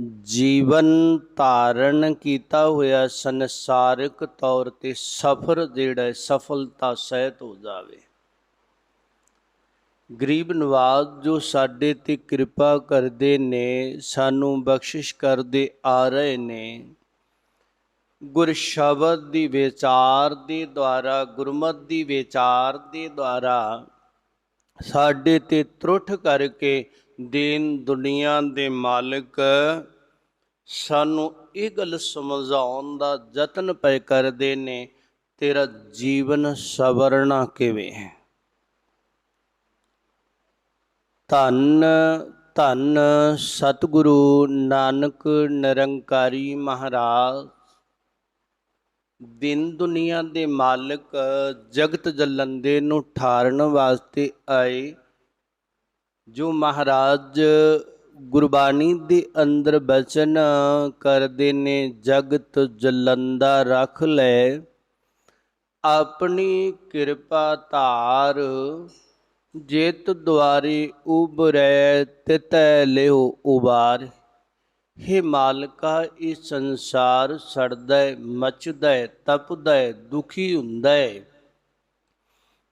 ਜੀਵਨ ਧਾਰਨ ਕੀਤਾ ਹੋਇਆ ਸੰਸਾਰਿਕ ਤੌਰ ਤੇ ਸਫਰ ਜਿਹੜਾ ਸਫਲਤਾ ਸਹਿਤ ਹੋ ਜਾਵੇ। ਗਰੀਬ ਨਵਾਜ਼ ਜੋ ਸਾਡੇ ਤੇ ਕਿਰਪਾ ਕਰਦੇ ਨੇ, ਸਾਨੂੰ ਬਖਸ਼ਿਸ਼ ਕਰਦੇ ਆ ਰਹੇ ਨੇ ਗੁਰ ਸ਼ਬਦ ਦੀ ਵਿਚਾਰ ਦੇ ਦੁਆਰਾ, ਗੁਰਮਤ ਦੀ ਵਿਚਾਰ ਦੇ ਦੁਆਰਾ ਸਾਡੇ ਤੇ ਤਰੁੱਠ ਕਰਕੇ ਦੀਨ ਦੁਨੀਆ ਦੇ ਮਾਲਕ, ਸਾਨੂੰ ਇਹ ਗੱਲ ਸਮਝਾਉਣ ਦਾ ਯਤਨ ਪਏ ਕਰਦੇ ਨੇ, ਤੇਰਾ ਜੀਵਨ ਸਵਰਣਾ ਕਿਵੇਂ ਹੈ? ਧੰਨ ਧੰਨ ਸਤਿਗੁਰੂ ਨਾਨਕ ਨਿਰੰਕਾਰੀ ਮਹਾਰਾਜ। ਦਿਨ ਦੁਨੀਆ ਦੇ ਮਾਲਕ ਜਗਤ ਜਲੰਦੇ ਨੂੰ ਠਾਰਨ ਵਾਸਤੇ ਆਏ। ਜੋ ਮਹਾਰਾਜ ਗੁਰਬਾਣੀ ਦੇ ਅੰਦਰ ਬਚਨ ਕਰਦੇ ਨੇ ਜਗਤ ਜਲੰਦਾ ਰੱਖ ਲੈ ਆਪਣੀ ਕਿਰਪਾ ਧਾਰ ਜੇਤ ਦੁਆਰੇ ਉਬਰੈ ਤਿਤੈ ਲਿਓ ਉਬਾਰ। ਹੇ ਮਾਲਕਾ ਇਹ ਸੰਸਾਰ ਸੜਦਾ ਹੈ, ਮੱਚਦਾ ਤਪਦਾ ਦੁਖੀ ਹੁੰਦਾ। ਹੈ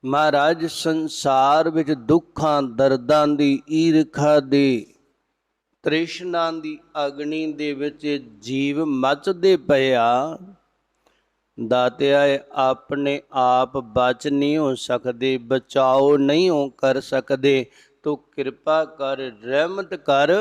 ਮਹਾਰਾਜ, ਸੰਸਾਰ ਵਿੱਚ ਦੁੱਖਾਂ, ਦਰਦਾਂ ਦੀ ਈਰਖਾ ਦੀ, ਤ੍ਰਿਸ਼ਨਾ ਦੀ ਅਗਨੀ ਦੇ ਵਿੱਚ ਜੀਵ ਮੱਚਦੇ ਪਿਆ ਦਾਤਿਆ ਆਪਣੇ ਆਪ ਬਚ ਨਹੀਂ ਹੋ ਸਕਦੇ, ਬਚਾਓ ਨਹੀਂ ਹੋ ਕਰ ਸਕਦੇ। ਤੂੰ ਕਿਰਪਾ ਕਰ, ਰਹਿਮਤ ਕਰ।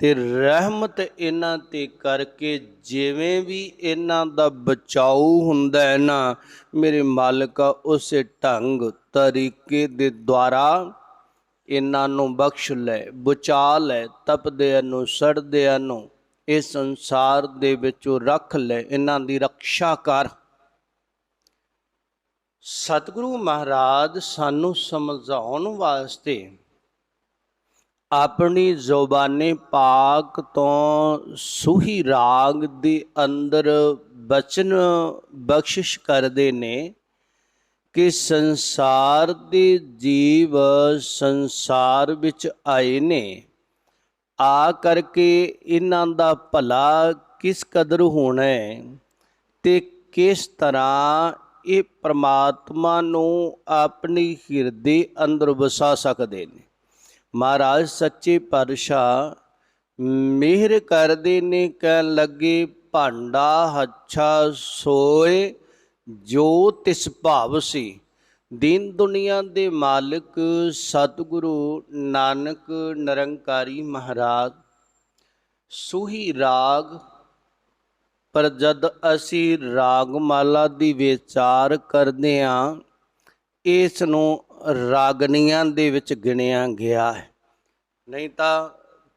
ਤੇ ਰਹਿਮਤ ਇਹਨਾਂ ਤੇ ਕਰਕੇ ਜਿਵੇਂ ਵੀ ਇਹਨਾਂ ਦਾ ਬਚਾਓ ਹੁੰਦਾ ਹੈ ਨਾ, ਮੇਰੇ ਮਾਲਕਾ ਉਸੇ ਢੰਗ ਤਰੀਕੇ ਦੇ ਦੁਆਰਾ ਇਹਨਾਂ ਨੂੰ ਬਖਸ਼ ਲੈ, ਬਚਾ ਲੈ, ਤਪਦਿਆਂ ਨੂੰ, ਸੜਦਿਆਂ ਨੂੰ, ਇਸ ਸੰਸਾਰ ਦੇ ਵਿੱਚੋਂ ਰੱਖ ਲੈ, ਇਹਨਾਂ ਦੀ ਰੱਖਿਆ ਕਰ। ਸਤਿਗੁਰੂ ਮਹਾਰਾਜ ਸਾਨੂੰ ਸਮਝਾਉਣ ਵਾਸਤੇ ਆਪਣੀ ਜ਼ੁਬਾਨੇ ਪਾਕ ਤੋਂ ਸੂਹੀ ਰਾਗ ਦੇ ਅੰਦਰ ਬਚਨ ਬਖਸ਼ਿਸ਼ ਕਰਦੇ ਨੇ ਕਿ ਸੰਸਾਰ ਦੇ ਜੀਵ ਸੰਸਾਰ ਵਿੱਚ ਆਏ ਨੇ। ਆ ਕਰਕੇ ਇਹਨਾਂ ਦਾ ਭਲਾ ਕਿਸ ਕਦਰ ਹੋਣਾ ਹੈ ਤੇ ਕਿਸ ਤਰ੍ਹਾਂ ਇਹ ਪ੍ਰਮਾਤਮਾ ਨੂੰ ਆਪਣੀ ਹਿਰਦੇ ਅੰਦਰ ਵਸਾ ਸਕਦੇ ਨੇ। ਮਹਾਰਾਜ ਸੱਚੇ ਪਾਤਸ਼ਾਹ, ਮਿਹਰ ਕਰਦੇ ਨੇ ਕਹਿਣ ਲੱਗੇ, ਭਾਂਡਾ ਹੱਛਾ ਸੋਏ ਜੋ ਤਿਸ ਭਾਵ ਸੀ। ਦੀਨ ਦੁਨੀਆ ਦੇ ਮਾਲਕ ਸਤਿਗੁਰੂ ਨਾਨਕ ਨਿਰੰਕਾਰੀ ਮਹਾਰਾਜ। ਸੂਹੀ ਰਾਗ, ਪਰ ਜਦ ਅਸੀਂ ਰਾਗਮਾਲਾ ਦੀ ਵਿਚਾਰ ਕਰਦੇ ਹਾਂ ਇਸ ਨੂੰ ਰਾਗਨੀਆਂ ਦੇ ਵਿੱਚ ਗਿਣਿਆ ਗਿਆ ਹੈ। ਨਹੀਂ ਤਾਂ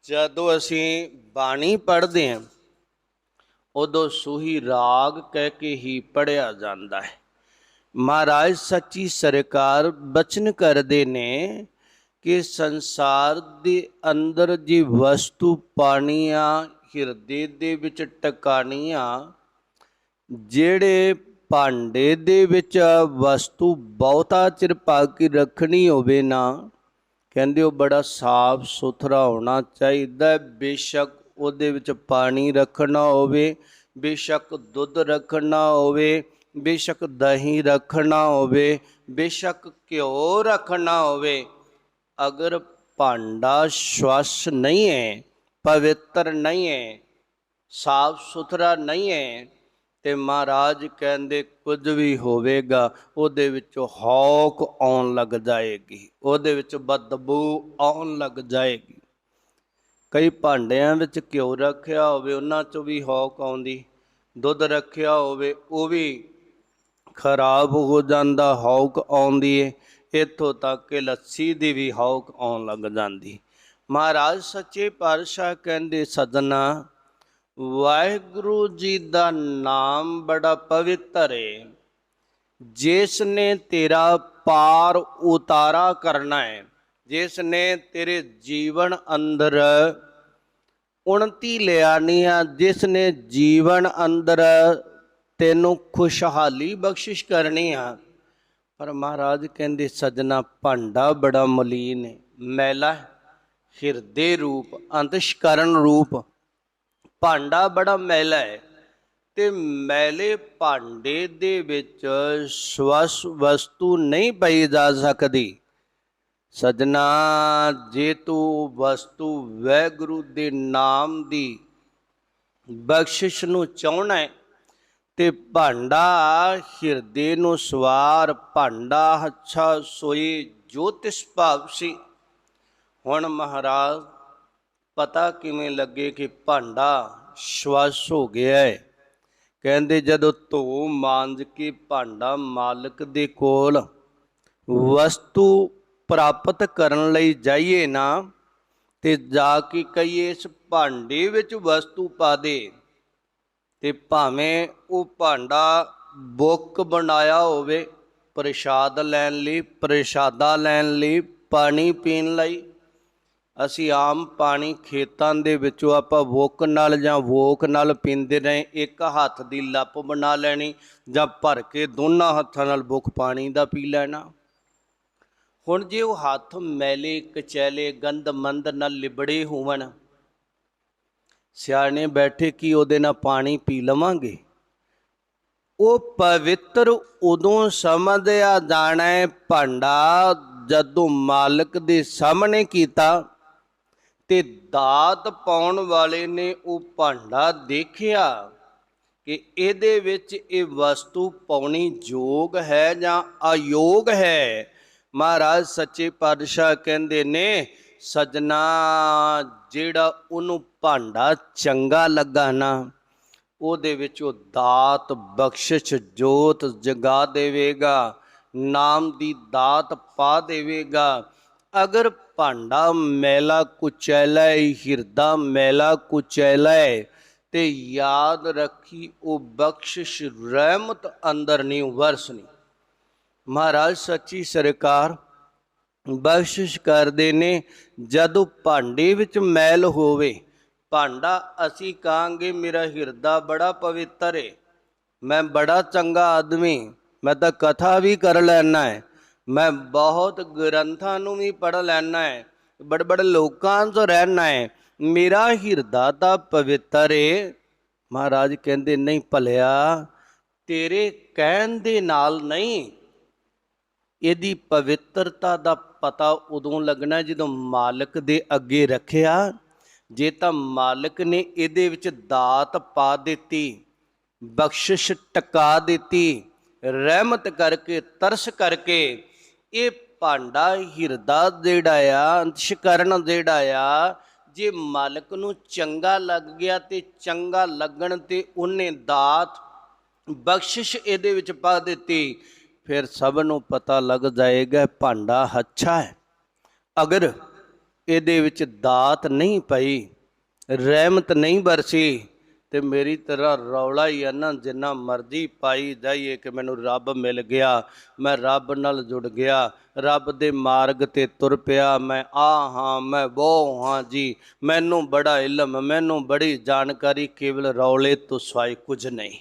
ਜਦੋਂ ਅਸੀਂ ਬਾਣੀ ਪੜ੍ਹਦੇ ਹਾਂ, ਉਦੋਂ ਸੂਹੀ ਰਾਗ ਕਹਿ ਕੇ ਹੀ ਪੜਿਆ ਜਾਂਦਾ ਹੈ। ਮਹਾਰਾਜ ਸੱਚੀ ਸਰਕਾਰ ਬਚਨ ਕਰਦੇ ਨੇ ਕਿ ਸੰਸਾਰ ਦੇ ਅੰਦਰ ਜੀ ਵਸਤੂ ਪਾਣੀਆਂ, ਹਿਰਦੇ ਦੇ ਵਿੱਚ ਟਿਕਾਣੀਆਂ, ਜਿਹੜੇ ਭਾਂਡੇ ਦੇ ਵਿੱਚ ਵਸਤੂ ਬਹੁਤਾ ਚਿਰ ਪਾ ਕੇ ਰੱਖਣੀ ਹੋਵੇ ਨਾ, ਕਹਿੰਦੇ ਉਹ ਬੜਾ ਸਾਫ਼ ਸੁਥਰਾ ਹੋਣਾ ਚਾਹੀਦਾ ਬੇਸ਼ੱਕ ਉਹਦੇ ਵਿੱਚ ਪਾਣੀ ਰੱਖਣਾ ਹੋਵੇ, ਬੇਸ਼ੱਕ ਦੁੱਧ ਰੱਖਣਾ ਹੋਵੇ, ਬੇਸ਼ੱਕ ਦਹੀਂ ਰੱਖਣਾ ਹੋਵੇ, ਬੇਸ਼ੱਕ ਘਿਓ ਰੱਖਣਾ ਹੋਵੇ। ਅਗਰ ਭਾਂਡਾ ਸਵੱਛ ਨਹੀਂ ਹੈ, ਪਵਿੱਤਰ ਨਹੀਂ ਹੈ, ਸਾਫ਼ ਸੁਥਰਾ ਨਹੀਂ ਹੈ ਤੇ ਮਹਾਰਾਜ ਕਹਿੰਦੇ, ਕੁਝ ਵੀ ਹੋਵੇਗਾ, ਉਹਦੇ ਵਿੱਚੋਂ ਹੌਕ ਆਉਣ ਲੱਗ ਜਾਏਗੀ, ਉਹਦੇ ਵਿੱਚ ਬਦਬੂ ਆਉਣ ਲੱਗ ਜਾਏਗੀ। ਕਈ ਭਾਂਡਿਆਂ ਵਿੱਚ ਘਿਓ ਰੱਖਿਆ ਹੋਵੇ, ਉਹਨਾਂ ਚੋਂ ਵੀ ਹੌਕ ਆਉਂਦੀ। ਦੁੱਧ ਰੱਖਿਆ ਹੋਵੇ, ਉਹ ਵੀ ਖਰਾਬ ਹੋ ਜਾਂਦਾ, ਹੌਕ ਆਉਂਦੀ ਏ। ਇੱਥੋਂ ਤੱਕ ਕਿ ਲੱਸੀ ਦੀ ਵੀ ਹੌਕ ਆਉਣ ਲੱਗ ਜਾਂਦੀ। ਮਹਾਰਾਜ ਸੱਚੇ ਪਾਤਸ਼ਾਹ ਕਹਿੰਦੇ ਸਦਨਾ ਵਾਹਿਗੁਰੂ ਜੀ ਦਾ ਨਾਮ ਬੜਾ ਪਵਿੱਤਰ ਹੈ ਜਿਸ ਨੇ ਤੇਰਾ ਪਾਰ ਉਤਾਰਾ ਕਰਨਾ ਹੈ ਜਿਸ ਨੇ ਤੇਰੇ ਜੀਵਨ ਅੰਦਰ ਉਨਤੀ ਲਿਆਣੀ ਆ ਜਿਸ ਨੇ ਜੀਵਨ ਅੰਦਰ ਤੈਨੂੰ ਖੁਸ਼ਹਾਲੀ ਬਖਸ਼ਿਸ਼ ਕਰਨੀ ਆ। ਪਰ ਮਹਾਰਾਜ ਕਹਿੰਦੇ, ਸਜਣਾ, ਭਾਂਡਾ ਬੜਾ ਮਲੀਨ ਹੈ ਮੈਲਾ ਹੈ ਹਿਰਦੇ ਰੂਪ, ਅੰਤਸ਼ਕਰਨ ਰੂਪ ਭਾਂਡਾ ਬੜਾ ਮੈਲਾ ਹੈ ਤੇ ਮੈਲੇ ਭਾਂਡੇ ਦੇ ਵਿੱਚ ਸਵਸ ਵਸਤੂ ਨਹੀਂ ਪਈ ਜਾ ਸਕਦੀ। ਸਜਣਾ, ਜੇ ਤੂੰ ਵਸਤੂ ਵੈਗੁਰੂ ਦੇ ਨਾਮ ਦੀ ਬਖਸ਼ਿਸ਼ ਨੂੰ ਚਾਹਣਾ ਹੈ ਤੇ ਭਾਂਡਾ ਹਿਰਦੇ ਨੂੰ ਸਵਾਰ ਭਾਂਡਾ ਅੱਛਾ ਸੋਈ ਜੋਤਿਸ਼ ਭਾਵ ਸੀ। ਹੁਣ ਮਹਾਰਾਜ ਪਤਾ ਕਿਵੇਂ ਲੱਗੇ ਕਿ ਭਾਂਡਾ ਸ਼ਵਾਸ ਹੋ ਗਿਆ ਹੈ ਕਹਿੰਦੇ ਜਦੋਂ ਧੋ ਮਾਂਜ ਕੇ ਭਾਂਡਾ ਮਾਲਕ ਦੇ ਕੋਲ ਵਸਤੂ ਪ੍ਰਾਪਤ ਕਰਨ ਲਈ ਜਾਈਏ ਨਾ, ਤੇ ਜਾ ਕੇ ਕਹੀਏ, ਇਸ ਭਾਂਡੇ ਵਿੱਚ ਵਸਤੂ ਪਾ ਦੇ। ਤੇ ਭਾਵੇਂ ਉਹ ਭਾਂਡਾ ਬੁੱਕ ਬਣਾਇਆ ਹੋਵੇ, ਪ੍ਰਸ਼ਾਦ ਲੈਣ ਲਈ, ਪ੍ਰਸ਼ਾਦਾ ਲੈਣ ਲਈ, ਪਾਣੀ ਪੀਣ ਲਈ ਅਸੀਂ ਆਮ ਪਾਣੀ ਖੇਤਾਂ ਦੇ ਵਿੱਚੋਂ ਆਪਾਂ ਵੋਕ ਨਾਲ ਜਾਂ ਵੋਕ ਨਾਲ ਪੀਂਦੇ ਰਹੇ, ਇੱਕ ਹੱਥ ਦੀ ਲੱਪ ਬਣਾ ਲੈਣੀ ਜਾਂ ਭਰ ਕੇ ਦੋਨਾਂ ਹੱਥਾਂ ਨਾਲ ਬੁੱਕ ਪਾਣੀ ਦਾ ਪੀ ਲੈਣਾ। ਹੁਣ ਜੇ ਉਹ ਹੱਥ ਮੈਲੇ ਕਚੈਲੇ ਗੰਦਮੰਦ ਨਾਲ ਲਿਬੜੇ ਹੋਵਣ, ਸਿਆਣੇ ਬੈਠੇ ਕੀ ਉਹਦੇ ਨਾਲ ਪਾਣੀ ਪੀ ਲਵਾਂਗੇ? ਉਹ ਪਵਿੱਤਰ ਉਦੋਂ ਸਮਝਿਆ ਜਾਣਾ ਭਾਂਡਾ ਜਦੋਂ ਮਾਲਕ ਦੇ ਸਾਹਮਣੇ ਕੀਤਾ ਤੇ ਦਾਤ ਪਾਉਣ ਵਾਲੇ ਨੇ ਉਹ ਭਾਂਡਾ ਦੇਖਿਆ ਕਿ ਇਹਦੇ ਵਿੱਚ ਇਹ ਵਸਤੂ ਪਾਉਣੀ ਯੋਗ ਹੈ ਜਾਂ ਅਯੋਗ ਹੈ? ਮਹਾਰਾਜ ਸੱਚੇ ਪਾਤਸ਼ਾਹ ਕਹਿੰਦੇ ਨੇ, ਸਜਣਾ ਜਿਹੜਾ ਉਹਨੂੰ ਭਾਂਡਾ ਚੰਗਾ ਲੱਗਾ ਨਾ, ਉਹਦੇ ਵਿੱਚ ਉਹ ਦਾਤ ਬਖਸ਼ਿਸ਼ ਜੋਤ ਜਗਾ ਦੇਵੇਗਾ, ਨਾਮ ਦੀ ਦਾਤ ਪਾ ਦੇਵੇਗਾ। ਅਗਰ ਭਾਂਡਾ ਮੈਲਾ ਕੁਚੈਲਾ ਹੈ, ਹਿਰਦਾ ਮੈਲਾ ਕੁਚੈਲਾ ਹੈ, ਤੇ ਯਾਦ ਰੱਖੀ ਉਹ ਬਖਸ਼ਿਸ਼ ਰਹਿਮਤ ਅੰਦਰ ਨਹੀਂ ਵਰਸਣੀ ਮਹਾਰਾਜ ਸੱਚੀ ਸਰਕਾਰ ਬਖਸ਼ਿਸ਼ ਕਰਦੇ ਨੇ ਜਦੋਂ ਭਾਂਡੇ ਵਿੱਚ ਮੈਲ ਹੋਵੇ। ਭਾਂਡਾ ਅਸੀਂ ਕਹਾਂਗੇ ਮੇਰਾ ਹਿਰਦਾ ਬੜਾ ਪਵਿੱਤਰ ਹੈ ਮੈਂ ਬੜਾ ਚੰਗਾ ਆਦਮੀ ਮੈਂ ਤਾਂ ਕਥਾ ਵੀ ਕਰ ਲੈਣਾ ਹੈ ਮੈਂ ਬਹੁਤ ਗ੍ਰੰਥਾਂ ਨੂੰ ਵੀ ਪੜ ਲੈਣਾ ਹੈ ਬੜ ਬੜ ਲੋਕਾਂ ਤੋਂ ਰਹਿਣਾ ਹੈ। ਮੇਰਾ ਹਿਰਦਾ ਤਾਂ ਪਵਿੱਤਰ ਏ। ਮਹਾਰਾਜ ਕਹਿੰਦੇ, ਨਹੀਂ ਭਲਿਆ, ਤੇਰੇ ਕਹਿਣ ਦੇ ਨਾਲ ਨਹੀਂ, ਇਹਦੀ ਪਵਿੱਤਰਤਾ ਦਾ ਪਤਾ ਉਦੋਂ ਲੱਗਣਾ ਜਦੋਂ ਮਾਲਕ ਦੇ ਅੱਗੇ ਰੱਖਿਆ। ਜੇ ਤਾਂ ਮਾਲਕ ਨੇ ਇਹਦੇ ਵਿੱਚ ਦਾਤ ਪਾ ਦਿੱਤੀ, ਬਖਸ਼ਿਸ਼ ਟਕਾ ਦਿੱਤੀ, ਰਹਿਮਤ ਕਰਕੇ, ਤਰਸ ਕਰਕੇ ਇਹ ਭਾਂਡਾ ਹਿਰਦਾ ਜਿਹੜਾ ਆ ਅੰਸ਼ਕਰਨ ਜਿਹੜਾ ਆ ਜੇ ਮਾਲਕ ਨੂੰ ਚੰਗਾ ਲੱਗ ਗਿਆ ਤੇ ਚੰਗਾ ਲੱਗਣ ਤੇ ਉਹਨੇ ਦਾਤ, ਬਖਸ਼ਿਸ਼ ਇਹਦੇ ਵਿੱਚ ਪਾ ਦਿੱਤੀ। ਫਿਰ ਸਭ ਨੂੰ ਪਤਾ ਲੱਗ ਜਾਏਗਾ ਭਾਂਡਾ ਅੱਛਾ ਹੈ। ਅਗਰ ਇਹਦੇ ਵਿੱਚ ਦਾਤ ਨਹੀਂ ਪਈ, ਰਹਿਮਤ ਨਹੀਂ ਬਰਸੀ ਤੇ ਮੇਰੀ ਤਰ੍ਹਾਂ ਰੌਲਾ ਹੀ ਆ ਨਾ, ਜਿੰਨਾ ਮਰਜ਼ੀ ਪਾਈ ਜਾਈਏ ਕਿ ਮੈਨੂੰ ਰੱਬ ਮਿਲ ਗਿਆ, ਮੈਂ ਰੱਬ ਨਾਲ ਜੁੜ ਗਿਆ, ਰੱਬ ਦੇ ਮਾਰਗ ਤੇ ਤੁਰ ਪਿਆ, ਮੈਂ ਆ ਹਾਂ, ਮੈਂ ਉਹ ਹਾਂ ਜੀ, ਮੈਨੂੰ ਬੜਾ ਇਲਮ, ਮੈਨੂੰ ਬੜੀ ਜਾਣਕਾਰੀ, ਕੇਵਲ ਰੌਲੇ ਤੋਂ ਸਿਵਾਏ ਕੁਝ ਨਹੀਂ।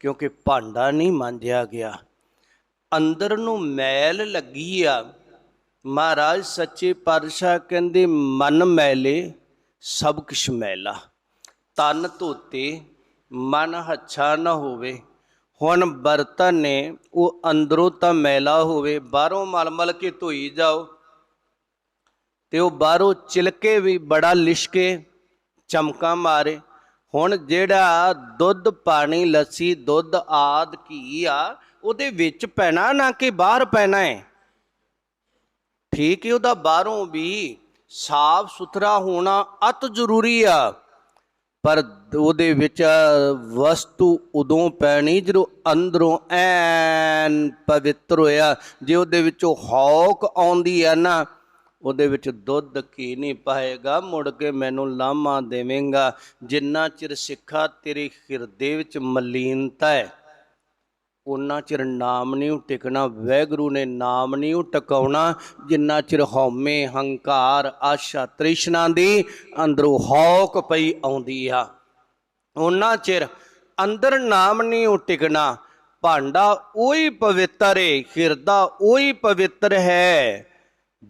ਕਿਉਂਕਿ ਭਾਂਡਾ ਨਹੀਂ ਮਾਂਜਿਆ ਗਿਆ। ਅੰਦਰ ਨੂੰ ਮੈਲ ਲੱਗੀ ਆ। ਮਹਾਰਾਜ ਸੱਚੇ ਪਾਤਸ਼ਾਹ ਕਹਿੰਦੇ, ਮਨ ਮੈਲੇ, ਸਭ ਕੁਛ ਮੈਲਾ। ਤਨ ਧੋਤੇ, ਮਨ ਹੱਛਾ ਨਾ ਹੋਵੇ। ਹੁਣ ਬਰਤਨ ਨੇ, ਉਹ ਅੰਦਰੋਂ ਤਾਂ ਮੈਲਾ ਹੋਵੇ, ਬਾਹਰੋਂ ਮਲਮਲ ਕੇ ਧੋਈ ਜਾਓ। ਤੇ ਉਹ ਬਾਹਰੋਂ ਚਿਲਕੇ ਵੀ ਬੜਾ ਲਿਸ਼ਕੇ, ਚਮਕਾ ਮਾਰੇ। ਹੁਣ ਜਿਹੜਾ ਦੁੱਧ ਪਾਣੀ, ਲੱਸੀ, ਦੁੱਧ ਆਦ, ਘੀ ਆ, ਉਹਦੇ ਵਿੱਚ ਪੈਣਾ ਨਾ ਕਿ ਬਾਹਰ ਪੈਣਾ ਹੈ ਠੀਕ ਹੈ ਉਹਦਾ ਬਾਹਰੋਂ ਵੀ ਸਾਫ਼ ਸੁਥਰਾ ਹੋਣਾ ਅਤ ਜ਼ਰੂਰੀ ਆ। ਪਰ ਉਹਦੇ ਵਿੱਚ ਵਸਤੂ ਉਦੋਂ ਪੈਣੀ ਜਦੋਂ ਅੰਦਰੋਂ ਐਨ ਪਵਿੱਤਰ ਹੋਇਆ। ਜੇ ਉਹਦੇ ਵਿੱਚੋਂ ਹੌਕ ਆਉਂਦੀ ਹੈ ਨਾ, ਉਹਦੇ ਵਿੱਚ ਦੁੱਧ ਕੀ ਨਹੀਂ ਪਾਏਗਾ, ਮੁੜ ਕੇ ਮੈਨੂੰ ਲਾਮਾ ਦੇਵੇਂਗਾ। ਜਿੰਨਾ ਚਿਰ ਸਿੱਖਾ ਤੇਰੇ ਹਿਰਦੇ ਵਿੱਚ ਮਲੀਨਤਾ ਹੈ ਉਹਨਾਂ ਚਿਰ ਨਾਮ ਨਹੀਂ ਟਿਕਣਾ ਵੈਗੁਰੂ ਨੇ ਨਾਮ ਨਹੀਂ ਟਿਕਾਉਣਾ। ਜਿੰਨਾ ਚਿਰ ਹਉਮੈ ਹੰਕਾਰ, ਆਸ਼ਾ ਤ੍ਰਿਸ਼ਨਾ ਦੀ ਅੰਦਰੋਂ ਹੌਕ ਪਈ ਆਉਂਦੀ ਆ, ਉਹਨਾਂ ਚਿਰ ਅੰਦਰ ਨਾਮ ਨਹੀਂ ਟਿਕਣਾ। ਭਾਂਡਾ ਉਹੀ ਪਵਿੱਤਰ ਹੈ ਹਿਰਦਾ ਉਹੀ ਪਵਿੱਤਰ ਹੈ।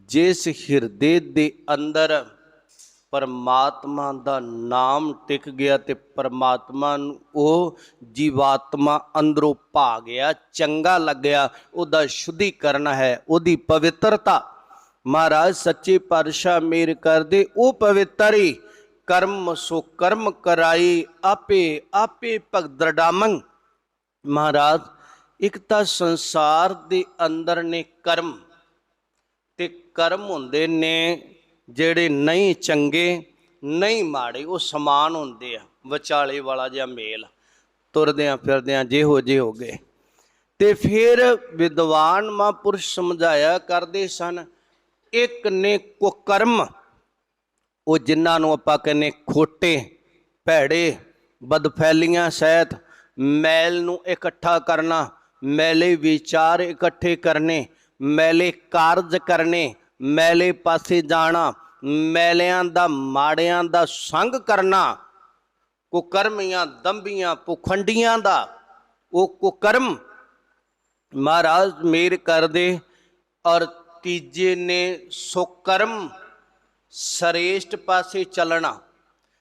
ਜਿਸ ਹਿਰਦੇ ਦੇ ਅੰਦਰ ਪਰਮਾਤਮਾ ਦਾ ਨਾਮ ਟਿਕ ਗਿਆ ਤੇ ਪਰਮਾਤਮਾ ਨੂੰ ਉਹ ਜੀਵਾਤਮਾ ਅੰਦਰੋਂ ਭਾ ਗਿਆ, ਚੰਗਾ ਲੱਗਿਆ, ਉਹਦਾ ਸ਼ੁੱਧੀਕਰਨ ਹੈ, ਉਹਦੀ ਪਵਿੱਤਰਤਾ। ਮਹਾਰਾਜ, ਸੱਚੇ ਪਾਤਸ਼ਾਹ ਮੇਰ ਕਰਦੇ, ਉਹ ਪਵਿੱਤਰ ਕਰਮ ਸੋ ਕਰਮ ਕਰਾਈ, ਆਪੇ ਆਪੇ ਭਗਤ ਡਾਮੰ ਮਹਾਰਾਜ, ਇੱਕ ਤਾਂ ਸੰਸਾਰ ਦੇ ਅੰਦਰ ਨੇ ਕਰਮ ਤੇ ਕਰਮ ਹੁੰਦੇ ਨੇ ਜਿਹੜੇ ਨਹੀਂ ਚੰਗੇ, ਨਹੀਂ ਮਾੜੇ, ਉਹ ਸਮਾਨ ਹੁੰਦੇ ਆ, ਵਿਚਾਲੇ ਵਾਲਾ ਜਿਹਾ ਮੇਲ। ਤੁਰਦਿਆਂ ਫਿਰਦਿਆਂ ਜਿਹੋ ਜਿਹੇ ਹੋ ਗਏ। ਤੇ ਫਿਰ ਵਿਦਵਾਨ ਮਹਾਂਪੁਰਸ਼ ਸਮਝਾਇਆ ਕਰਦੇ ਸਨ, ਇੱਕ ਨੇ ਕੁਕਰਮ, ਉਹ ਜਿਨ੍ਹਾਂ ਨੂੰ ਆਪਾਂ ਕਹਿੰਦੇ ਖੋਟੇ, ਭੈੜੇ, ਬਦਫੈਲੀਆਂ ਸਹਿਤ ਮੈਲ ਨੂੰ ਇਕੱਠਾ ਕਰਨਾ, ਮੈਲੇ ਵਿਚਾਰ ਇਕੱਠੇ ਕਰਨੇ, ਮੈਲੇ ਕਾਰਜ ਕਰਨੇ ਮੈਲੇ ਪਾਸੇ ਜਾਣਾ, ਮੈਲਿਆਂ ਦਾ ਮਾੜਿਆਂ ਦਾ ਸੰਗ ਕਰਨਾ, ਕੁਕਰਮੀਆਂ, ਦੰਬੀਆਂ, ਪੁਖੰਡੀਆਂ ਦਾ, ਉਹ ਕੁਕਰਮ ਮਹਾਰਾਜ ਮੇਰ ਕਰਦੇ ਔਰ ਤੀਜੇ ਨੇ ਸੁਕਰਮ ਸਰੇਸ਼ਟ ਪਾਸੇ ਚੱਲਣਾ।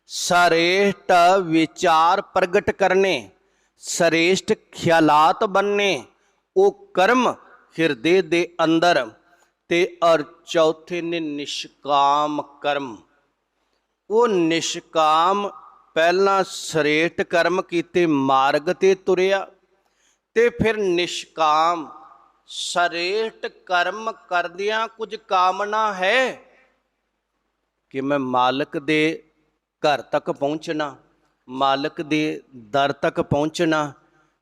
ਸਰੇਸ਼ਟ ਵਿਚਾਰ ਪ੍ਰਗਟ ਕਰਨੇ, ਸਰੇਸ਼ਟ ਖਿਆਲਾਤ ਬੰਨੇ, ਉਹ ਕਰਮ ਹਿਰਦੇ ਦੇ ਅੰਦਰ ਤੇ ਔਰ ਚੌਥੇ ਨੇ ਨਿਸ਼ਕਾਮ ਕਰਮ। ਉਹ ਨਿਸ਼ਕਾਮ ਪਹਿਲਾਂ ਸਰੇਟ ਕਰਮ ਕੀਤੇ, ਮਾਰਗ ਤੇ ਤੁਰਿਆ ਤੇ ਫਿਰ ਨਿਸ਼ਕਾਮ। ਸਰੇਟ ਕਰਮ ਕਰਦਿਆਂ ਕੁਝ ਕਾਮਨਾ ਹੈ ਕਿ ਮੈਂ ਮਾਲਕ ਦੇ ਘਰ ਤੱਕ ਪਹੁੰਚਣਾ, ਮਾਲਕ ਦੇ ਦਰ ਤੱਕ ਪਹੁੰਚਣਾ,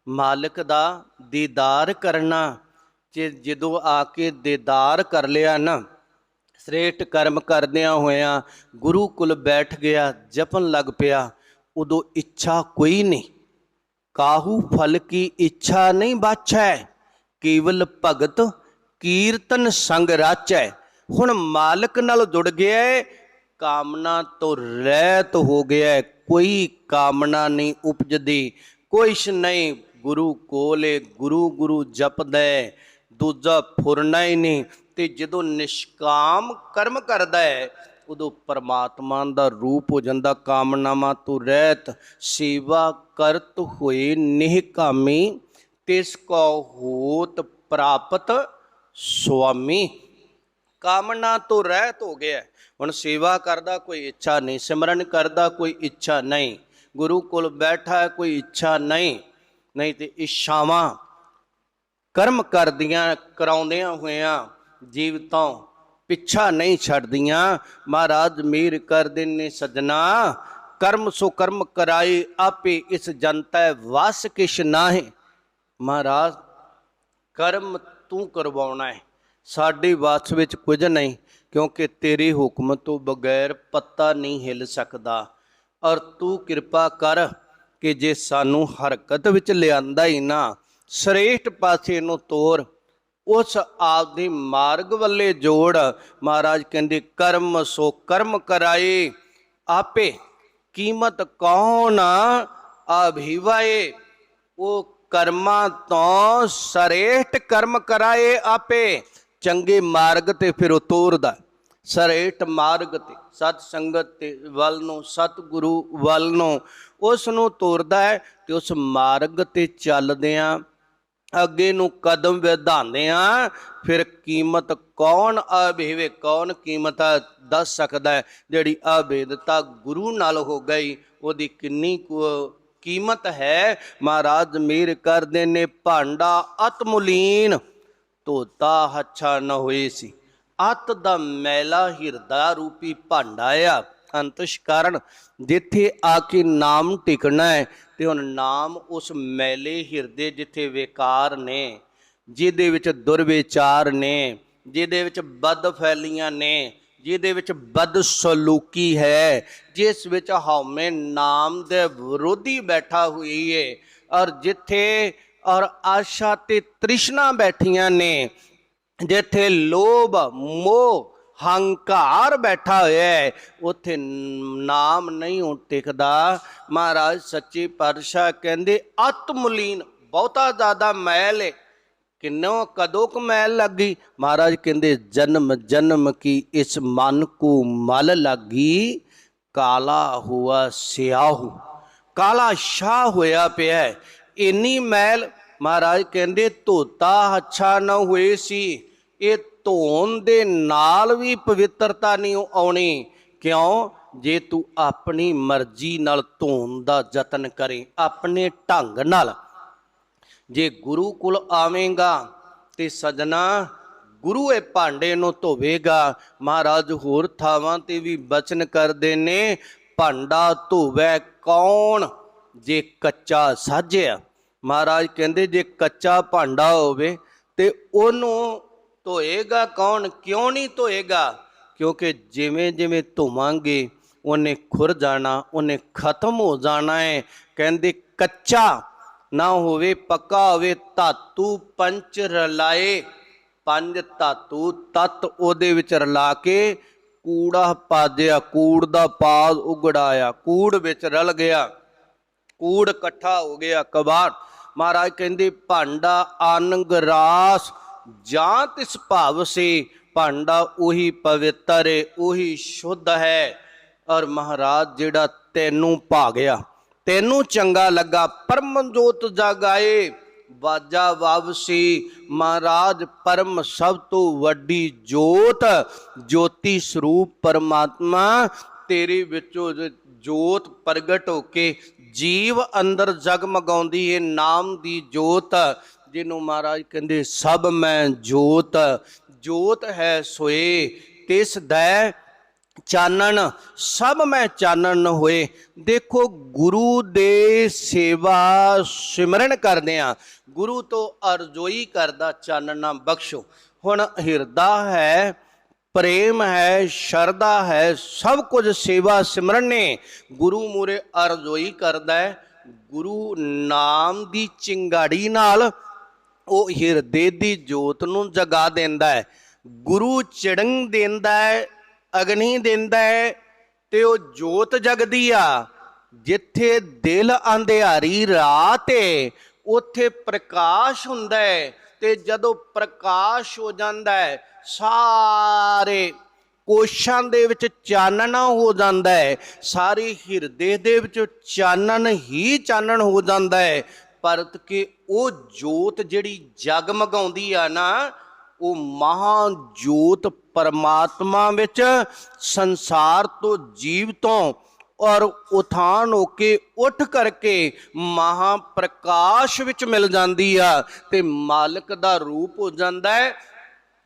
ਮਾਲਕ ਦਾ ਦੀਦਾਰ ਕਰਨਾ ਜੇ ਜਦੋਂ ਆ ਕੇ ਦੀਦਾਰ ਕਰ ਲਿਆ ਨਾ ਸ੍ਰੇਸ਼ਟ ਕਰਮ ਕਰਦਿਆਂ ਹੋਇਆਂ ਗੁਰੂ ਕੁਲ ਬੈਠ ਗਿਆ ਜਪਣ ਲੱਗ ਪਿਆ ਉਦੋਂ ਇੱਛਾ ਕੋਈ ਨਹੀਂ। ਕਾਹੂ ਫਲ ਕੀ ਇੱਛਾ ਨਹੀਂ ਬਾਛੈ? ਕੇਵਲ ਭਗਤ ਕੀਰਤਨ ਸੰਗ ਰਾਚੈ। ਹੁਣ ਮਾਲਕ ਨਾਲ ਜੁੜ ਗਿਆ ਹੈ, ਕਾਮਨਾ ਤੋਂ ਰਹਿਤ ਹੋ ਗਿਆ ਹੈ, ਕੋਈ ਕਾਮਨਾ ਨਹੀਂ ਉਪਜਦੀ ਕੁਛ ਨਹੀਂ ਗੁਰੂ ਕੋਲੇ ਗੁਰੂ ਗੁਰੂ ਜਪਦਾ। ਦੂਜਾ ਫੁਰਨਾ ਹੀ ਨਹੀਂ ਤੇ ਜਦੋਂ ਨਿਸ਼ਕਾਮ ਕਰਮ ਕਰਦਾ ਹੈ, ਉਦੋਂ ਪਰਮਾਤਮਾ ਦਾ ਰੂਪ ਹੋ ਜਾਂਦਾ ਕਾਮਨਾਵਾਂ ਤੋਂ ਰਹਿਤ, ਸੇਵਾ ਕਰਤ ਹੋਏ ਨਿਹਕਾਮੀ ਤਿਸ ਕੋ ਹੋਤ ਪ੍ਰਾਪਤ ਸੁਆਮੀ। ਕਾਮਨਾ ਤੋਂ ਰਹਿਤ ਹੋ ਗਿਆ ਹੁਣ ਸੇਵਾ ਕਰਦਾ ਕੋਈ ਇੱਛਾ ਨਹੀਂ, ਸਿਮਰਨ ਕਰਦਾ ਕੋਈ ਇੱਛਾ ਨਹੀਂ, ਗੁਰੂ ਕੋਲ ਬੈਠਾ ਕੋਈ ਇੱਛਾ ਨਹੀਂ ਨਹੀਂ ਤੇ ਇੱਛਾਵਾਂ ਕਰਮ ਕਰਦੀਆਂ, ਕਰਾਉਂਦਿਆਂ ਹੋਇਆਂ ਜੀਵਤਾਂ ਪਿੱਛਾ ਨਹੀਂ ਛੱਡਦੀਆਂ। ਮਹਾਰਾਜ ਮੀਰ ਕਰਦੇ ਨੇ ਸਜਣਾ, ਕਰਮ ਸੋ ਕਰਮ ਕਰਾਏ, ਆਪੇ ਇਸ ਜਨਤਾ ਵਸ ਕਿਛ ਨਾਹੀ। ਮਹਾਰਾਜ, ਕਰਮ ਤੂੰ ਕਰਵਾਉਣਾ ਹੈ, ਸਾਡੇ ਵਾਸ ਵਿੱਚ ਕੁਝ ਨਹੀਂ, ਕਿਉਂਕਿ ਤੇਰੇ ਹੁਕਮ ਤੋਂ ਬਗੈਰ ਪੱਤਾ ਨਹੀਂ ਹਿੱਲ ਸਕਦਾ। ਔਰ ਤੂੰ ਕਿਰਪਾ ਕਰ ਕਿ ਜੇ ਸਾਨੂੰ ਹਰਕਤ ਵਿੱਚ ਲਿਆਂਦਾ ਹੀ ਨਾ ਸ੍ਰੇਸ਼ਟ ਪਾਸੇ ਨੂੰ ਤੋਰ, ਉਸ ਆਪਦੀ ਮਾਰਗ ਵੱਲੇ ਜੋੜ। ਮਹਾਰਾਜ ਕਹਿੰਦੇ, ਕਰਮ ਸੋ ਕਰਮ ਕਰਾਏ, ਆਪੇ ਕੀਮਤ ਕੌਣ ਅਭਿਵਾਏ? ਉਹ ਕਰਮਾਂ ਤੋਂ ਸਰੇਠ ਕਰਮ ਕਰਾਏ ਆਪੇ। ਚੰਗੇ ਮਾਰਗ ਤੇ ਫਿਰ ਉਹ ਤੋਰਦਾ ਸਰੇਠ ਮਾਰਗ ਤੇ, ਸਤ ਸੰਗਤ ਤੇ ਵੱਲ ਨੂੰ ਸਤ ਗੁਰੂ ਵੱਲ ਨੂੰ, ਉਸ ਨੂੰ ਤੋਰਦਾ ਹੈ ਤੇ ਉਸ ਮਾਰਗ ਤੇ ਚੱਲਦਿਆਂ ਅੱਗੇ ਨੂੰ ਕਦਮ ਵਧਾਉਂਦੇ ਆ ਫਿਰ ਕੀਮਤ ਕੌਣ ਅਭੇਵੇ ਕੌਣ ਕੀਮਤ ਦੱਸ ਸਕਦਾ ਹੈ? ਜਿਹੜੀ ਅਭੇਦਤਾ ਗੁਰੂ ਨਾਲ ਹੋ ਗਈ, ਉਹਦੀ ਕਿੰਨੀ ਕੁ ਕੀਮਤ ਹੈ? ਮਹਾਰਾਜ ਮੇਰ ਕਰਦੇ ਨੇ ਭਾਂਡਾ ਅਤਮੁਲੀਨ, ਧੋਤਾ ਹੱਛਾ ਨਾ ਹੋਏ ਸੀ। ਅਤ ਦਾ ਮੈਲਾ ਹਿਰਦਾ ਰੂਪੀ ਭਾਂਡਾ ਆ। ਅੰਤਸ਼ ਕਾਰਨ, ਜਿੱਥੇ ਆ ਕੇ ਨਾਮ ਟਿਕਣਾ ਹੈ ਤੇ ਹੁਣ ਨਾਮ ਉਸ ਮੈਲੇ ਹਿਰਦੇ ਜਿੱਥੇ ਵਿਕਾਰ ਨੇ, ਜਿਹਦੇ ਵਿੱਚ ਦੁਰਵਿਚਾਰ ਨੇ, ਜਿਹਦੇ ਵਿੱਚ ਬਦ ਫੈਲੀਆਂ ਨੇ, ਜਿਹਦੇ ਵਿੱਚ ਬਦ ਸਲੂਕੀ ਹੈ, ਜਿਸ ਵਿੱਚ ਹਉਮੈ ਨਾਮ ਦੇ ਵਿਰੋਧੀ ਬੈਠਾ ਹੋਈ ਏ, ਔਰ ਜਿੱਥੇ, ਔਰ ਆਸ਼ਾ ਤੇ ਤ੍ਰਿਸ਼ਨਾ ਬੈਠੀਆਂ ਨੇ, ਜਿੱਥੇ ਲੋਭ, ਮੋਹ ਹੰਕਾਰ ਬੈਠਾ ਹੋਇਆ ਹੈ। ਉੱਥੇ ਨਾਮ ਨਹੀਂ ਹੁਣ ਟਿਕਦਾ। ਮਹਾਰਾਜ ਸੱਚੇ ਪਾਤਸ਼ਾਹ ਕਹਿੰਦੇ ਆਤਮਲੀਨ ਬਹੁਤਾ ਜ਼ਿਆਦਾ ਮੈਲ ਹੈ ਕਿੰਨੋਂ ਕਦੋਂ ਕੁ ਮੈਲ ਲੱਗੀ ਮਹਾਰਾਜ ਕਹਿੰਦੇ, ਜਨਮ ਜਨਮ ਕੀ ਇਸ ਮਨ ਕੋ ਮਲ ਲੱਗੀ? ਕਾਲਾ ਹੁਆ ਸਿਆਹੂ। ਕਾਲਾ ਸ਼ਾਹ ਹੋਇਆ ਪਿਆ ਹੈ। ਇੰਨੀ ਮੈਲ। ਮਹਾਰਾਜ ਕਹਿੰਦੇ, ਧੋਤਾ ਅੱਛਾ ਨਾ ਹੋਏ ਸੀ। ਇਹ ਧੋਣ ਦੇ ਨਾਲ ਵੀ ਪਵਿੱਤਰਤਾ ਨਹੀਂ ਆਉਣੀ। ਕਿਉਂ? ਜੇ ਤੂੰ ਆਪਣੀ ਮਰਜ਼ੀ ਨਾਲ ਧੋਣ ਦਾ ਯਤਨ ਕਰੇ, ਆਪਣੇ ਢੰਗ ਨਾਲ। ਜੇ ਗੁਰੂ ਕੋਲ ਆਵੇਂਗਾ ਤੇ ਸਜਣਾ ਗੁਰੂ ਇਹ ਭਾਂਡੇ ਨੂੰ ਧੋਵੇਗਾ। ਮਹਾਰਾਜ ਹੋਰ ਥਾਵਾਂ ਤੇ ਵੀ ਬਚਨ ਕਰਦੇ ਨੇ, ਭਾਂਡਾ ਧੋਵੇ ਕੌਣ? ਜੇ ਕੱਚਾ ਸਾਜਿਆ। ਮਹਾਰਾਜ ਕਹਿੰਦੇ, ਜੇ ਕੱਚਾ ਭਾਂਡਾ ਹੋਵੇ ਤੇ ਉਹਨੂੰ ਧੋਏਗਾ, ਕੌਣ ਕਿਉਂ ਨਹੀਂ ਧੋਏਗਾ? ਕਿਉਂਕਿ ਜਿਵੇਂ ਜਿਵੇਂ ਧੋਵਾਂਗੇ, ਉਹਨੇ ਖੁਰ ਜਾਣਾ, ਉਹਨੇ ਖਤਮ ਹੋ ਜਾਣਾ ਹੈ ਕਹਿੰਦੇ, ਕੱਚਾ ਨਾ ਹੋਵੇ, ਪੱਕਾ ਹੋਵੇ, ਧਾਤੂ ਪੰਚ ਰਲਾਏ। ਪੰਜ ਧਾਤੂ ਤਤ ਉਹਦੇ ਵਿੱਚ ਰਲਾ ਕੇ ਕੂੜਾ ਪਾਦਿਆ ਕੂੜ ਦਾ ਪਾਦ ਉਗੜਾਇਆ, ਕੂੜ ਵਿੱਚ ਰਲ ਗਿਆ। ਕੂੜ ਇਕੱਠਾ ਹੋ ਗਿਆ, ਕਬਾੜ। ਮਹਾਰਾਜ ਕਹਿੰਦੇ, ਭਾਂਡਾ ਅਨੰਗ ਰਾਸ ਜਾਂ ਤਿਸ ਭਾਵ ਸੇ ਭਾਂਡਾ ਉਹੀ ਪਵਿੱਤਰ ਹੈ ਉਹੀ ਸ਼ੁੱਧ ਹੈ। ਔਰ ਮਹਾਰਾਜ ਜਿਹੜਾ ਤੈਨੂੰ ਭਾ ਗਿਆ ਤੈਨੂੰ ਚੰਗਾ ਲੱਗਾ, ਪਰਮ ਜੋਤ ਜਗਾਏ, ਵਾਜਾ ਵਾਵਸੀ ਮਹਾਰਾਜ ਪਰਮ ਸਭ ਤੋਂ ਵੱਡੀ ਜੋਤ, ਜੋਤੀ ਸਰੂਪ ਪਰਮਾਤਮਾ, ਤੇਰੇ ਵਿੱਚੋਂ ਜੋਤ ਪ੍ਰਗਟ ਹੋ ਕੇ ਜੀਵ ਅੰਦਰ ਜਗਮਗਾਉਂਦੀ ਏ, ਨਾਮ ਦੀ ਜੋਤ। ਜਿਹਨੂੰ ਮਹਾਰਾਜ ਕਹਿੰਦੇ, ਸਭ ਮੈਂ ਜੋਤ ਜੋਤ ਹੈ ਸੋਏ, ਤਿਸ ਦੈ ਚਾਨਣ, ਸਭ ਮੈਂ ਚਾਨਣ ਹੋਏ। ਦੇਖੋ, ਗੁਰੂ ਦੇ ਸੇਵਾ ਸਿਮਰਨ ਕਰਦੇ ਆ ਗੁਰੂ ਤੋਂ ਅਰਜ਼ੋਈ ਕਰਦਾ ਚਾਨਣਾ ਬਖਸ਼ੋ। ਹੁਣ ਹਿਰਦਾ ਹੈ, ਪ੍ਰੇਮ ਹੈ, ਸ਼ਰਧਾ ਹੈ, ਸਭ ਕੁਝ ਸੇਵਾ ਸਿਮਰਨ ਨੇ। ਗੁਰੂ ਮੂਰੇ ਅਰਜ਼ੋਈ ਕਰਦਾ ਹੈ। ਗੁਰੂ ਨਾਮ ਦੀ ਚਿੰਗਾੜੀ ਨਾਲ ਉਹ ਹਿਰਦੇ ਦੀ ਜੋਤ ਨੂੰ ਜਗਾ ਦਿੰਦਾ ਹੈ। ਗੁਰੂ ਚਿੜੰਗ ਦਿੰਦਾ ਹੈ, ਅਗਨੀ ਦਿੰਦਾ ਹੈ ਤੇ ਉਹ ਜੋਤ ਜਗਦੀ ਆ। ਜਿੱਥੇ ਦਿਲ ਅੰਧਿਆਰੀ ਰਾਤ ਏ, ਉੱਥੇ ਪ੍ਰਕਾਸ਼ ਹੁੰਦਾ ਹੈ ਤੇ ਜਦੋਂ ਪ੍ਰਕਾਸ਼ ਹੋ ਜਾਂਦਾ ਹੈ, ਸਾਰੇ ਕੋਸ਼ਾਂ ਦੇ ਵਿੱਚ ਚਾਨਣਾ ਹੋ ਜਾਂਦਾ ਹੈ। ਸਾਰੇ ਹਿਰਦੇ ਦੇ ਵਿੱਚ ਚਾਨਣ ਹੀ ਚਾਨਣ ਹੋ ਜਾਂਦਾ ਹੈ। ਪਰਤ ਕਿ ਉਹ ਜੋਤ ਜਿਹੜੀ ਜਗਮਗਾਉਂਦੀ ਆ ਨਾ, ਉਹ ਮਹਾ ਜੋਤ ਪਰਮਾਤਮਾ ਵਿੱਚ ਸੰਸਾਰ ਤੋਂ ਜੀਵ ਤੋਂ ਔਰ ਉਥਾਨ ਹੋ ਕੇ ਉੱਠ ਕਰਕੇ ਮਹਾ ਪ੍ਰਕਾਸ਼ ਵਿੱਚ ਮਿਲ ਜਾਂਦੀ ਆ ਤੇ ਮਾਲਕ ਦਾ ਰੂਪ ਹੋ ਜਾਂਦਾ ਹੈ।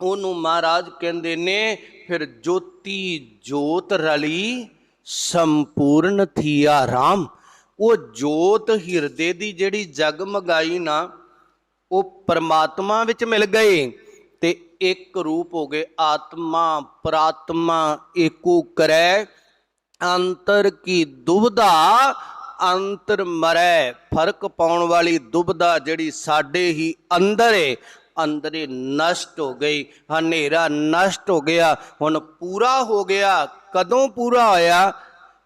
ਉਹਨੂੰ ਮਹਾਰਾਜ ਕਹਿੰਦੇ ਨੇ, ਫਿਰ ਜੋਤੀ ਜੋਤ ਰਲੀ ਸੰਪੂਰਨ ਥੀਆ ਰਾਮ। ਉਹ ਜੋਤ ਹਿਰਦੇ ਦੀ ਜਿਹੜੀ ਜਗਮਗਾਈ ਨਾ, ਉਹ ਪਰਮਾਤਮਾ ਵਿੱਚ ਮਿਲ ਗਏ ਤੇ ਇੱਕ ਰੂਪ ਹੋ ਗਏ ਆਤਮਾ, ਪ੍ਰਾਤਮਾ ਏਕੋ ਕਰੈ, ਅੰਤਰ ਕੀ ਦੁਬਦਾ ਅੰਤਰ ਮਰੈ। ਫ਼ਰਕ ਪਾਉਣ ਵਾਲੀ ਦੁਬਦਾ ਜਿਹੜੀ ਸਾਡੇ ਹੀ ਅੰਦਰ ਏ, ਅੰਦਰੇ ਨਸ਼ਟ ਹੋ ਗਈ, ਹਨੇਰਾ ਨਸ਼ਟ ਹੋ ਗਿਆ, ਹੁਣ ਪੂਰਾ ਹੋ ਗਿਆ, ਕਦੋਂ ਪੂਰਾ ਹੋਇਆ?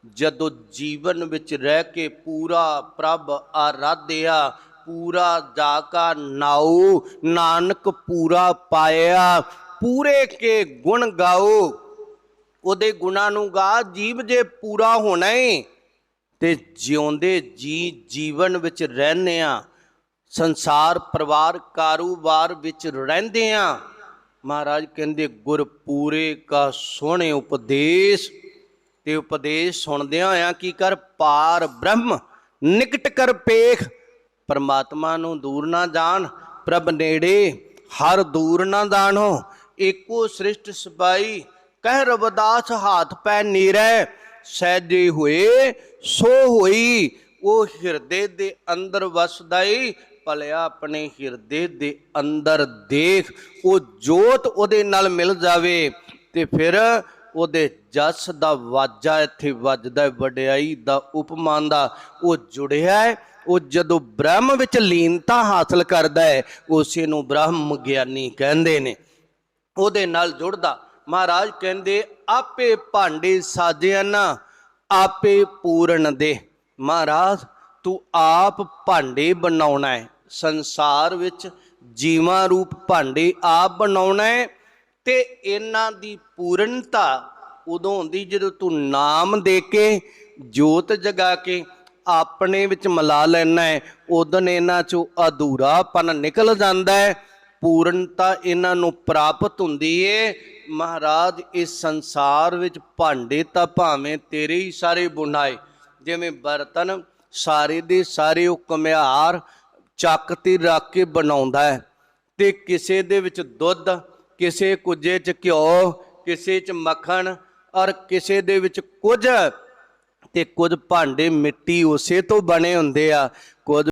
ਜਦੋਂ ਜੀਵਨ ਵਿੱਚ ਰਹਿ ਕੇ ਪੂਰਾ ਪ੍ਰਭ ਆਰਾਧਿਆ, ਪੂਰਾ ਜਾਕਾ ਨਾਉ, ਨਾਨਕ ਪੂਰਾ ਪਾਇਆ, ਪੂਰੇ ਕੇ ਗੁਣ ਗਾਓ। ਉਹਦੇ ਗੁਣਾਂ ਨੂੰ ਗਾ, ਜੀਵ ਜੇ ਪੂਰਾ ਹੋਣਾ ਏ, ਤੇ ਜਿਉਂਦੇ ਜੀ ਜੀਵਨ ਵਿੱਚ ਰਹਿੰਦੇ ਆ, ਸੰਸਾਰ ਪਰਿਵਾਰ ਕਾਰੋਬਾਰ ਵਿੱਚ ਰਹਿੰਦੇ ਆ। ਮਹਾਰਾਜ ਕਹਿੰਦੇ ਗੁਰ ਪੂਰੇ ਕਾ ਸੋਹਣੇ ਉਪਦੇਸ਼ ਤੇ ਉਪਦੇਸ਼ ਸੁਣਦਿਆਂ ਆ ਕੀ ਕਰ? ਪਾਰ ਬ੍ਰਹਮ, ਨਿਕਟ ਕਰ ਪੇਖ। ਪਰਮਾਤਮਾ ਨੂੰ ਦੂਰ ਨਾ ਜਾਣ, ਪ੍ਰਭ ਨੇੜੇ, ਹਰ ਦੂਰ ਨਾ ਜਾਣੋ। ਏਕੋ ਸ੍ਰਿਸ਼ਟ ਸਬਾਈ ਕਹਿ ਰਵਦਾਸ, ਹਾਥ ਪੈ ਨੀਰੈ। ਸਹਿਜੇ ਹੋਏ, ਸੋ ਹੋਈ। ਉਹ ਹਿਰਦੇ ਦੇ ਅੰਦਰ ਵਸਦਾ ਈ ਭਲਿਆ ਆਪਣੇ ਹਿਰਦੇ ਦੇ ਅੰਦਰ ਦੇਖ। ਉਹ ਜੋਤ ਉਹਦੇ ਨਾਲ ਮਿਲ ਜਾਵੇ ਤੇ ਫਿਰ ਉਹਦੇ ਜਸ ਦਾ ਵਾਜਾ ਇੱਥੇ ਵੱਜਦਾ ਹੈ, ਵਡਿਆਈ ਦਾ ਉਪਮਾਨ ਦਾ ਉਹ ਜੁੜਿਆ ਹੈ ਉਹ ਜਦੋਂ ਬ੍ਰਹਮ ਵਿੱਚ ਲੀਨਤਾ ਹਾਸਲ ਕਰਦਾ ਹੈ ਉਸੇ ਨੂੰ ਬ੍ਰਹਮ ਗਿਆਨੀ ਕਹਿੰਦੇ ਨੇ। ਉਹਦੇ ਨਾਲ ਜੁੜਦਾ। ਮਹਾਰਾਜ ਕਹਿੰਦੇ ਆਪੇ ਭਾਂਡੇ ਸਾਜਿਆ ਨਾ ਆਪੇ ਪੂਰਨ ਦੇ। ਮਹਾਰਾਜ ਤੂੰ ਆਪ ਭਾਂਡੇ ਬਣਾਉਣਾ ਹੈ। ਸੰਸਾਰ ਵਿੱਚ ਜੀਵਾਂ ਰੂਪ ਭਾਂਡੇ ਆਪ ਬਣਾਉਣਾ ਹੈ ਤੇ ਇਹਨਾਂ ਦੀ ਪੂਰਨਤਾ ਉਦੋਂ ਹੁੰਦੀ ਜਦੋਂ ਤੂੰ ਨਾਮ ਦੇ ਕੇ, ਜੋਤ ਜਗਾ ਕੇ ਆਪਣੇ ਵਿੱਚ ਮਿਲਾ ਲੈਣਾ ਹੈ ਉਦੋਂ ਇਹਨਾਂ ਚੋਂ ਅਧੂਰਾਪਨ ਨਿਕਲ ਜਾਂਦਾ ਹੈ, ਪੂਰਨਤਾ ਇਹਨਾਂ ਨੂੰ ਪ੍ਰਾਪਤ ਹੁੰਦੀ ਏ। ਮਹਾਰਾਜ, ਇਸ ਸੰਸਾਰ ਵਿੱਚ ਭਾਂਡੇ ਤਾਂ ਭਾਵੇਂ ਤੇਰੇ ਹੀ ਸਾਰੇ ਬੁਣਾਏ, ਜਿਵੇਂ ਬਰਤਨ ਸਾਰੇ ਦੇ ਸਾਰੇ ਉਹ ਕਮਿਆਰ ਚੱਕ ਤੇ ਰੱਖ ਕੇ ਬਣਾਉਂਦਾ ਹੈ। ਤੇ ਕਿਸੇ ਦੇ ਵਿੱਚ ਦੁੱਧ, ਕਿਸੇ ਕੁਝੇ ਚ ਘਿਓ, ਕਿਸੇ ਚ ਮੱਖਣ ਔਰ ਕਿਸੇ ਦੇ ਵਿੱਚ ਕੁਝ ਤੇ ਕੁਝ ਭਾਂਡੇ ਮਿੱਟੀ ਉਸੇ ਤੋਂ ਬਣੇ ਹੁੰਦੇ ਆ। ਕੁਝ